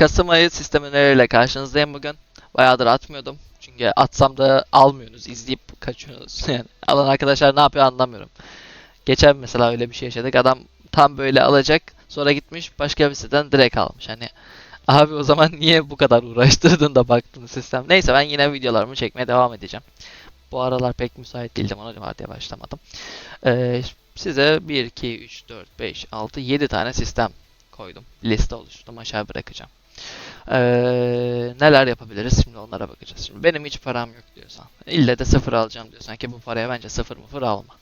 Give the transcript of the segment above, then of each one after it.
Kasım ayı sistem önerileriyle karşınızdayım bugün. Bayağıdır atmıyordum. Çünkü atsam da almıyorsunuz, izleyip kaçıyorsunuz. Yani alan arkadaşlar ne yapıyor anlamıyorum. Geçen mesela öyle bir şey yaşadık. Adam tam böyle alacak, sonra gitmiş başka bir siteden direkt almış. Hani abi o zaman niye bu kadar uğraştırdın da baktın sistem. Neyse ben yine videolarımı çekmeye devam edeceğim. Bu aralar pek müsait değildim ona diye başlamadım. Ee, size 1, 2, 3, 4, 5, 6, 7 tane sistem koydum. Liste oluşturdum aşağı bırakacağım. Ee, neler yapabiliriz şimdi onlara bakacağız. Şimdi benim hiç param yok diyorsan, ille de sıfır alacağım diyorsan ki bu paraya bence sıfır mıfır alma.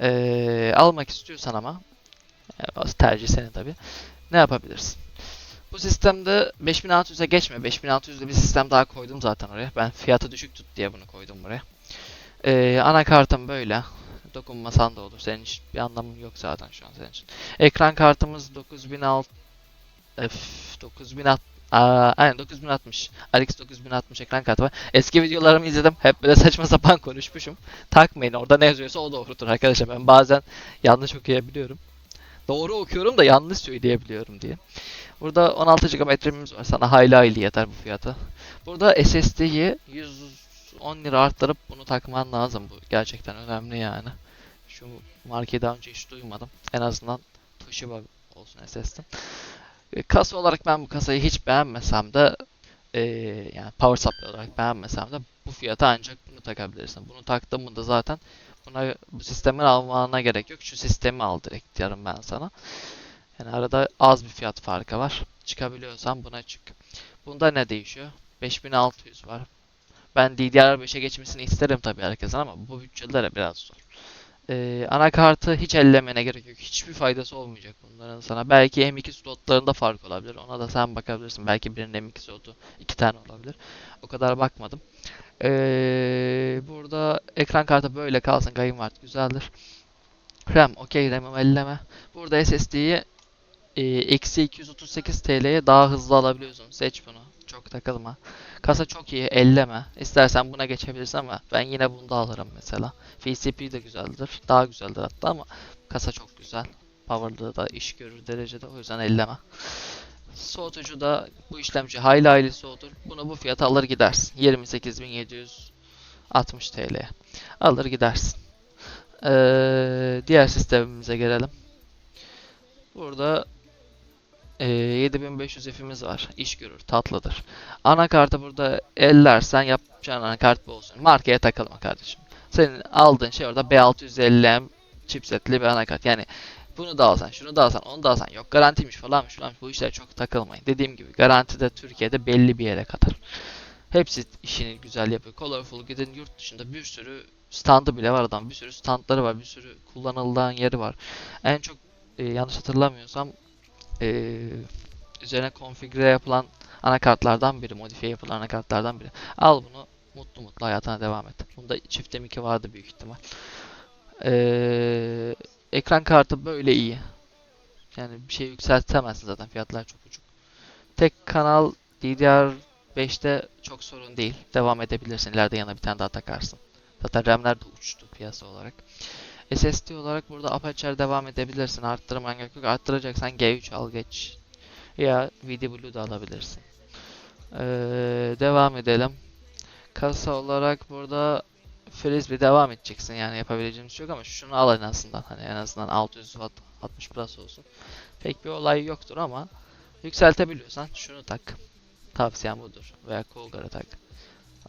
Ee, almak istiyorsan ama tercih senin tabi. Ne yapabilirsin? Bu sistemde 5600'e geçme. 5600'de bir sistem daha koydum zaten oraya. Ben fiyatı düşük tut diye bunu koydum buraya. Ee, anakartım böyle. Dokunmasan da olur. Senin için bir anlamı yok zaten şu an senin için. Ekran kartımız 9006 F 9060 Aa, aynen 9060. RX 9060 ekran kartı var. Eski videolarımı izledim. Hep böyle saçma sapan konuşmuşum. Takmayın orada ne yazıyorsa o doğrudur arkadaşlar. Ben bazen yanlış okuyabiliyorum. Doğru okuyorum da yanlış söyleyebiliyorum diye. Burada 16 GB RAM'imiz var. Sana hayli hayli yeter bu fiyata. Burada SSD'yi 110 lira arttırıp bunu takman lazım. Bu gerçekten önemli yani. Şu markayı daha önce hiç duymadım. En azından Toshiba olsun SSD. E, Kasa olarak ben bu kasayı hiç beğenmesem de e, yani power supply olarak beğenmesem de bu fiyata ancak bunu takabilirsin. Bunu taktın mı da zaten buna bu sistemi almana gerek yok. Şu sistemi al direkt diyorum ben sana. Yani arada az bir fiyat farkı var. Çıkabiliyorsan buna çık. Bunda ne değişiyor? 5600 var. Ben DDR5'e geçmesini isterim tabii herkesin ama bu bütçelere biraz zor. Ee, anakartı hiç ellemene gerek yok. Hiçbir faydası olmayacak bunların sana. Belki M2 slotlarında fark olabilir. Ona da sen bakabilirsin. Belki birinin M2 slotu iki tane olabilir. O kadar bakmadım. Ee, burada ekran kartı böyle kalsın. Var. Güzeldir. RAM okey RAM'im elleme. Burada SSD'yi e, eksi 238 TL'ye daha hızlı alabiliyorsun. Seç bunu. Çok takılma. Kasa çok iyi. Elleme. İstersen buna geçebilirsin ama ben yine bunu da alırım mesela. FCP de güzeldir. Daha güzeldir hatta ama kasa çok güzel. Power'lığı da iş görür derecede. O yüzden elleme. Soğutucu da bu işlemci hayli hayli soğutur. Bunu bu fiyata alır gidersin. 28.760 TL'ye. Alır gidersin. Ee, diğer sistemimize gelelim. Burada e, 7500 F'imiz var. İş görür, tatlıdır. Anakartı burada ellersen yapacağın anakart bu olsun. Markaya takılma kardeşim. Senin aldığın şey orada B650M chipsetli bir anakart. Yani bunu da alsan, şunu da alsan, onu da alsan. Yok garantiymiş falanmış falan. Bu işlere çok takılmayın. Dediğim gibi garanti de Türkiye'de belli bir yere kadar. Hepsi işini güzel yapıyor. Colorful gidin yurt dışında bir sürü standı bile var adam. Bir sürü standları var. Bir sürü kullanılan yeri var. En çok e, yanlış hatırlamıyorsam e, üzerine konfigüre yapılan anakartlardan biri, modifiye yapılan anakartlardan biri. Al bunu mutlu mutlu hayatına devam et. Bunda çift M2 vardı büyük ihtimal. E, ekran kartı böyle iyi. Yani bir şey yükseltemezsin zaten fiyatlar çok uçuk. Tek kanal DDR5'te çok sorun değil. Devam edebilirsin. İleride yana bir tane daha takarsın. Zaten RAM'ler de uçtu piyasa olarak. SSD olarak burada Aperture devam edebilirsin. Arttırman gerek yok. Arttıracaksan G3 al geç. Ya VD da alabilirsin. Ee, devam edelim. Kasa olarak burada Frisbee devam edeceksin. Yani yapabileceğimiz şey yok ama şunu al en azından. Hani en azından 600 watt 60 plus olsun. Pek bir olay yoktur ama yükseltebiliyorsan şunu tak. Tavsiyem budur. Veya Cougar'ı tak.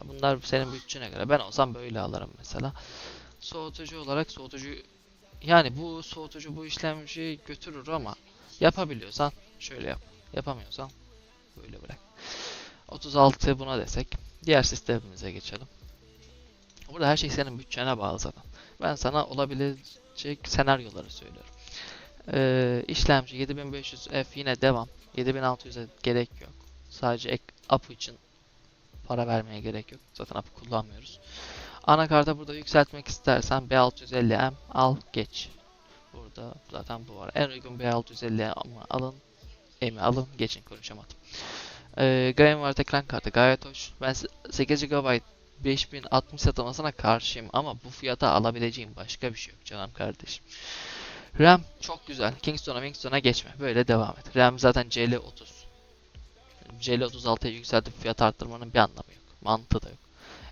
Bunlar senin bütçene göre. Ben olsam böyle alırım mesela. Soğutucu olarak soğutucu yani bu soğutucu bu işlemci götürür ama yapabiliyorsan şöyle yap. Yapamıyorsan böyle bırak. 36 buna desek. Diğer sistemimize geçelim. Burada her şey senin bütçene bağlı zaten. Ben sana olabilecek senaryoları söylüyorum. Ee, işlemci 7500F yine devam. 7600'e gerek yok. Sadece ek APU için para vermeye gerek yok. Zaten APU kullanmıyoruz. Anakarta burada yükseltmek istersen B650M al geç. Burada zaten bu var. En uygun B650 ama alın. M'i alın geçin konuşamadım. Ee, Gainward ekran kartı gayet hoş. Ben 8 GB 5060 satılmasına karşıyım ama bu fiyata alabileceğim başka bir şey yok canım kardeşim. RAM çok güzel. Kingston'a Kingston'a geçme. Böyle devam et. RAM zaten CL30. CL36'ya yükseltip fiyat arttırmanın bir anlamı yok. Mantığı da yok.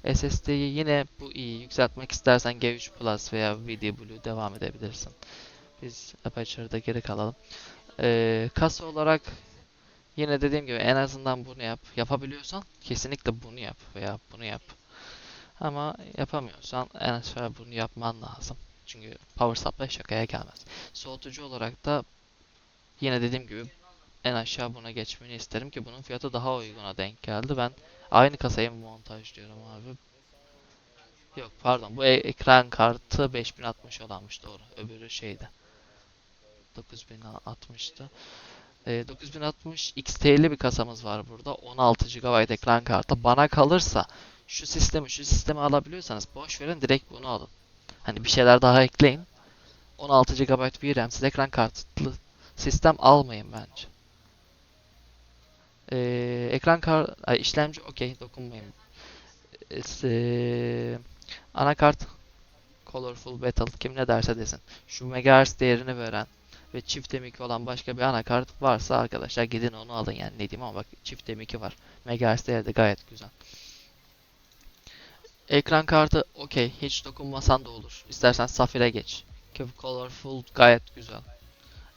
SSD'yi yine bu iyi yükseltmek istersen G3 Plus veya VD devam edebilirsin. Biz Aperture'da geri kalalım. Ee, kasa olarak yine dediğim gibi en azından bunu yap. Yapabiliyorsan kesinlikle bunu yap veya bunu yap. Ama yapamıyorsan en aşağı bunu yapman lazım. Çünkü power supply şakaya gelmez. Soğutucu olarak da yine dediğim gibi en aşağı buna geçmeni isterim ki bunun fiyatı daha uyguna denk geldi. Ben aynı kasayı montajlıyorum abi. Yok pardon bu e- ekran kartı 5060 olanmış doğru. Öbürü şeydi. 9060'tı. Ee, 9060 XT'li bir kasamız var burada. 16 GB ekran kartı. Bana kalırsa şu sistemi şu sistemi alabiliyorsanız boş verin direkt bunu alın. Hani bir şeyler daha ekleyin. 16 GB bir RAM'siz ekran kartlı sistem almayın bence. Ee, ekran kar ay, işlemci okey dokunmayın. Ee, anakart Colorful Battle kim ne derse desin. Şu megahertz değerini veren ve çift M2 olan başka bir anakart varsa arkadaşlar gidin onu alın yani ne diyeyim ama bak çift M2 var. Megahertz değeri de gayet güzel. Ekran kartı okey hiç dokunmasan da olur. İstersen Safir'e geç. Ki Colorful gayet güzel.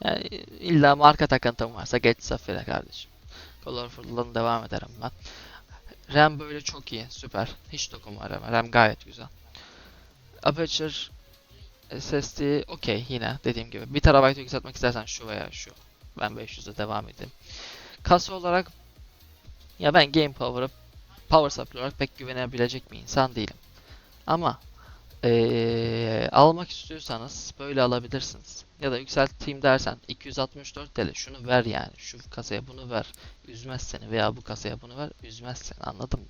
Yani illa marka takıntın varsa geç Safir'e kardeşim. Colorful'dan devam ederim ben. RAM böyle çok iyi, süper. Hiç dokunma RAM. RAM gayet güzel. Aperture SSD okey yine dediğim gibi. 1 TB yükseltmek istersen şu veya şu. Ben 500'e devam edeyim. Kasa olarak ya ben Game Power'ı Power Supply olarak pek güvenebilecek bir insan değilim. Ama eee, almak istiyorsanız böyle alabilirsiniz. Ya da yükselteyim dersen 264 TL şunu ver yani. Şu kasaya bunu ver. Üzmez seni veya bu kasaya bunu ver. Üzmez seni anladın mı?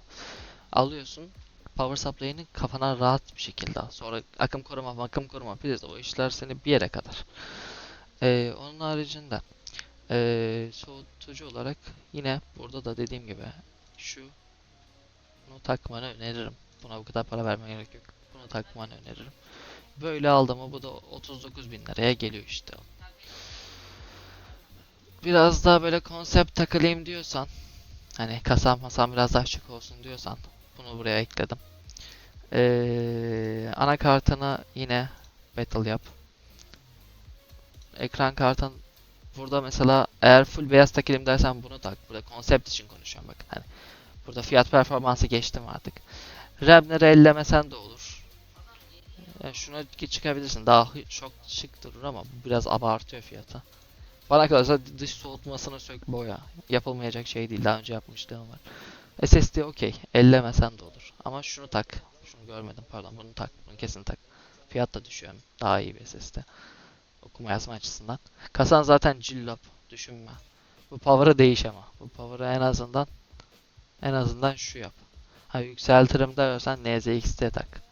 Alıyorsun power supply'ını kafana rahat bir şekilde al. Sonra akım koruma, akım koruma, priz o işler seni bir yere kadar. Ee, onun haricinde ee, soğutucu olarak yine burada da dediğim gibi şu bunu takmanı öneririm. Buna bu kadar para vermeye gerek yok. Bunu takmanı öneririm. Böyle aldım mı bu da 39 bin liraya geliyor işte. Biraz daha böyle konsept takılayım diyorsan hani kasam masam biraz daha şık olsun diyorsan bunu buraya ekledim. Ee, anakartını yine metal yap. Ekran kartın burada mesela eğer full beyaz takayım dersen bunu tak. Burada konsept için konuşuyorum bak. Hani burada fiyat performansı geçtim artık. RAM'leri ellemesen de olur. Yani şuna çıkabilirsin. Daha çok şık durur ama biraz abartıyor fiyatı. Bana kalırsa dış soğutmasını sök boya. Yapılmayacak şey değil. Daha önce yapmışlığım var. SSD okey. Ellemesen de olur. Ama şunu tak. Şunu görmedim pardon. Bunu tak. Bunu kesin tak. Fiyat da düşüyor. Daha iyi bir SSD. Okuma yazma açısından. Kasan zaten cillop. Düşünme. Bu power'ı değiş ama. Bu power'ı en azından en azından şu yap. Ha yükseltirim dersen NZXT tak.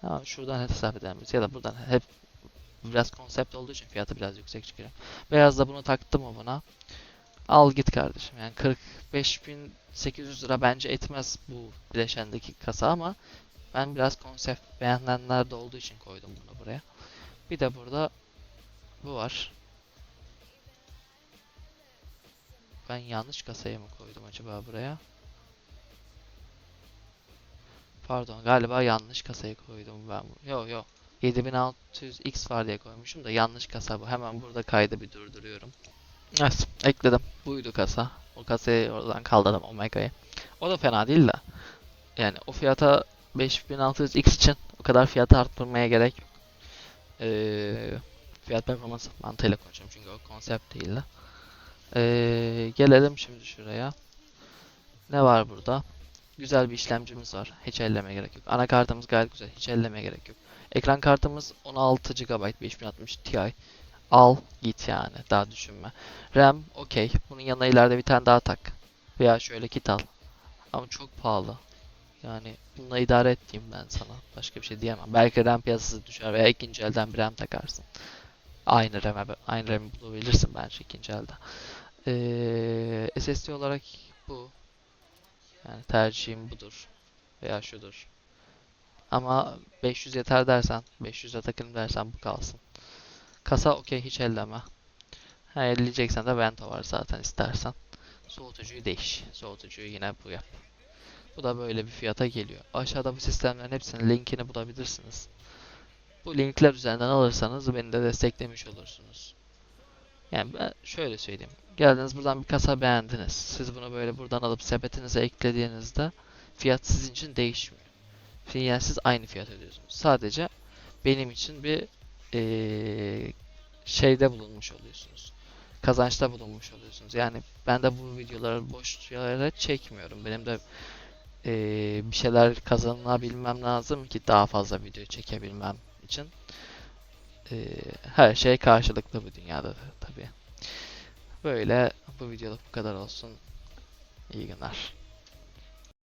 Tamam şuradan hesap edelim biz. Ya da buradan hep biraz konsept olduğu için fiyatı biraz yüksek çıkıyor. Beyaz da bunu taktım mı buna? Al git kardeşim. Yani 45.800 lira bence etmez bu bileşendeki kasa ama ben biraz konsept beğenenler de olduğu için koydum bunu buraya. Bir de burada bu var. Ben yanlış kasayı mı koydum acaba buraya? Pardon galiba yanlış kasayı koydum ben. bu- Yo yo. 7600X var diye koymuşum da yanlış kasa bu. Hemen burada kaydı bir durduruyorum. Evet, ekledim. Buydu kasa. O kasayı oradan kaldırdım Omega'yı. O da fena değil de. Yani o fiyata 5600X için o kadar fiyatı arttırmaya gerek yok. Ee, fiyat performans mantığıyla konuşuyorum çünkü o konsept değil de. Ee, gelelim şimdi şuraya. Ne var burada? Güzel bir işlemcimiz var. Hiç elleme gerek yok. Anakartımız gayet güzel. Hiç elleme gerek yok. Ekran kartımız 16 GB 5060 Ti. Al git yani. Daha düşünme. RAM okey. Bunun yanına ileride bir tane daha tak. Veya şöyle kit al. Ama çok pahalı. Yani bununla idare et ben sana. Başka bir şey diyemem. Belki RAM piyasası düşer veya ikinci elden bir RAM takarsın. Aynı RAM'e aynı RAM'i bulabilirsin bence ikinci elde. Ee, SSD olarak bu. Yani tercihim budur. Veya şudur. Ama 500 yeter dersen, 500'e takayım dersen bu kalsın. Kasa okey hiç elleme. Ha elleyeceksen de Vento var zaten istersen. Soğutucuyu değiş. Soğutucuyu yine bu yap. Bu da böyle bir fiyata geliyor. Aşağıda bu sistemlerin hepsinin linkini bulabilirsiniz. Bu linkler üzerinden alırsanız beni de desteklemiş olursunuz. Yani ben şöyle söyleyeyim. Geldiniz buradan bir kasa beğendiniz. Siz bunu böyle buradan alıp sepetinize eklediğinizde fiyat sizin için değişmiyor. Yani siz aynı fiyat ödüyorsunuz. Sadece benim için bir eee, şeyde bulunmuş oluyorsunuz. Kazançta bulunmuş oluyorsunuz. Yani ben de bu videoları boş yere çekmiyorum. Benim de eee, bir şeyler kazanabilmem lazım ki daha fazla video çekebilmem için. Eee, her şey karşılıklı bu dünyada tabii. Böyle bu videoluk bu kadar olsun. İyi günler.